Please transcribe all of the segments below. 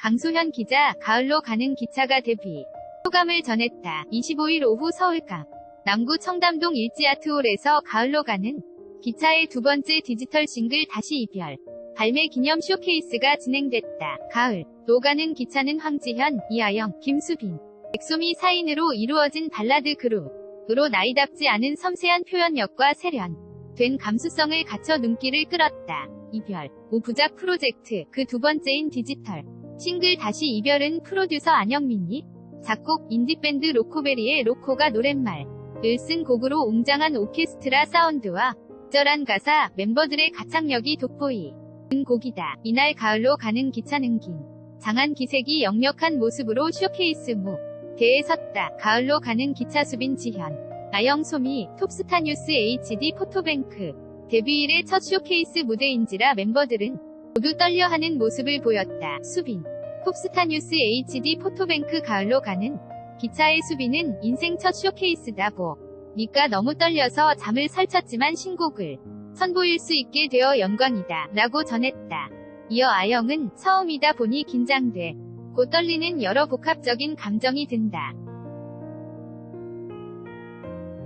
강소현 기자, 가을로 가는 기차가 데뷔. 소감을 전했다. 25일 오후 서울강. 남구 청담동 일지아트홀에서 가을로 가는 기차의 두 번째 디지털 싱글 다시 이별. 발매 기념 쇼케이스가 진행됐다. 가을. 로 가는 기차는 황지현, 이하영, 김수빈. 엑소미 사인으로 이루어진 발라드 그룹으로 나이답지 않은 섬세한 표현력과 세련. 된 감수성을 갖춰 눈길을 끌었다. 이별. 우부작 프로젝트 그 두 번째인 디지털. 싱글 다시 이별은 프로듀서 안영민이 작곡 인디밴드 로코베리의 로코가 노랫말 을 쓴 곡으로 웅장한 오케스트라 사운드와 적절한 가사 멤버들의 가창력이 돋보이 은 곡이다. 이날 가을로 가는 기차 는 긴 장한 기색이 역력한 모습으로 쇼케이스 무 대에 섰다. 가을로 가는 기차 수빈 지현 아영소미 톱스타 뉴스 HD 포토뱅크 데뷔일의 첫 쇼케이스 무대인지라 멤버들은 모두 떨려하는 모습을 보였다. 수빈. 톱스타 뉴스 HD 포토뱅크 가을로 가는 기차의 수빈은 인생 첫 쇼케이스다 보. 니까 너무 떨려서 잠을 설쳤지만 신곡을 선보일 수 있게 되어 영광이다. 라고 전했다. 이어 아영은 처음이다 보니 긴장돼. 곧 떨리는 여러 복합적인 감정이 든다.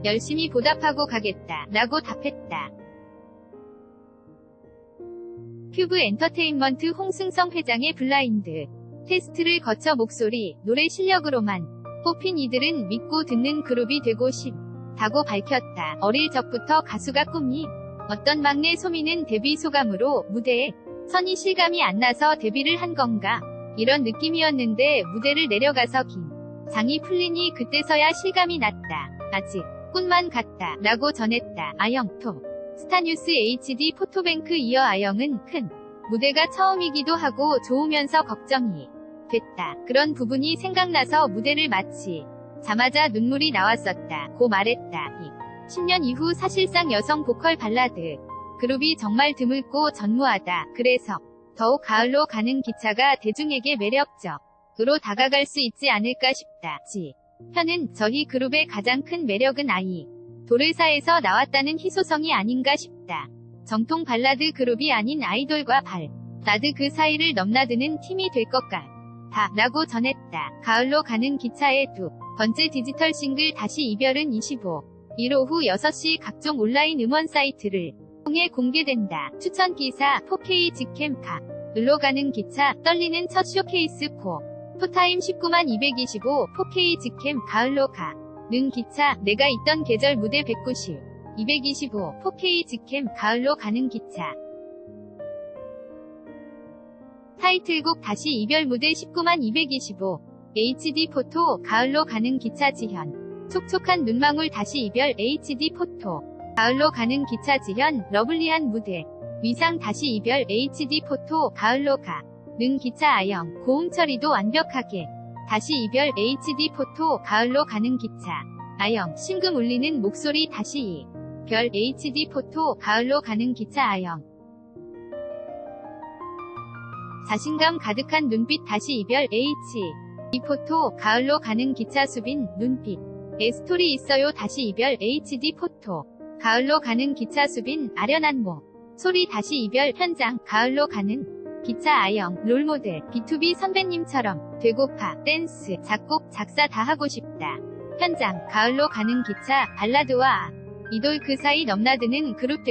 열심히 보답하고 가겠다. 라고 답했다. 큐브 엔터테인먼트 홍승성 회장의 블라인드 테스트를 거쳐 목소리, 노래 실력으로만 뽑힌 이들은 믿고 듣는 그룹이 되고 싶다고 밝혔다. 어릴 적부터 가수가 꿈이 어떤 막내 소미는 데뷔 소감으로 무대에 선이 실감이 안 나서 데뷔를 한 건가 이런 느낌이었는데 무대를 내려가서 긴 장이 풀리니 그때서야 실감이 났다. 아직 꿈만 같다. 라고 전했다. 아영토 스타뉴스 HD 포토뱅크 이어 아영은 큰 무대가 처음이기도 하고 좋으면서 걱정이 됐다. 그런 부분이 생각나서 무대를 마치 자마자 눈물이 나왔었다. 고 말했다. 이 10년 이후 사실상 여성 보컬 발라드 그룹이 정말 드물고 전무하다. 그래서 더욱 가을로 가는 기차가 대중에게 매력적으로 다가갈 수 있지 않을까 싶다. 지. 현은 저희 그룹의 가장 큰 매력은 아이 도르사에서 나왔다는 희소성이 아닌가 싶다. 정통 발라드 그룹이 아닌 아이돌과 발, 라드 그 사이를 넘나드는 팀이 될 것 같다. 라고 전했다. 가을로 가는 기차의 두 번째 디지털 싱글 다시 이별은 25. 일 오후 6시 각종 온라인 음원 사이트를 통해 공개된다. 추천 기사 4K 직캠카 을로 가는 기차 떨리는 첫 쇼케이스 4. 토타임 19만 225 4K 직캠 가을로 가. 는 기차 내가 있던 계절 무대 190 225 4K 직캠 가을로 가는 기차. 타이틀곡 다시 이별 무대 19만 225 HD 포토 가을로 가는 기차 지현. 촉촉한 눈망울 다시 이별 HD 포토 가을로 가는 기차 지현 러블리한 무대. 위상 다시 이별 HD 포토 가을로 가. 는 기차 아영 고음 처리도 완벽하게 다시 이별 HD 포토 가을로 가는 기차. 아영 심금 울리는 목소리 다시 이. 별 HD 포토 가을로 가는 기차 아영 자신감 가득한 눈빛 다시 이별 H 이 포토 가을로 가는 기차 수빈 눈빛. 에 스토리 있어요. 다시 이별 HD 포토 가을로 가는 기차 수빈 아련한 모 소리 다시 이별 현장 가을로 가는 기차 아영 롤모델 B2B 선배님처럼 되고파 댄스 작곡 작사 다 하고 싶다. 현장 가을로 가는 기차 발라드와 이돌 그 사이 넘나드는 그룹들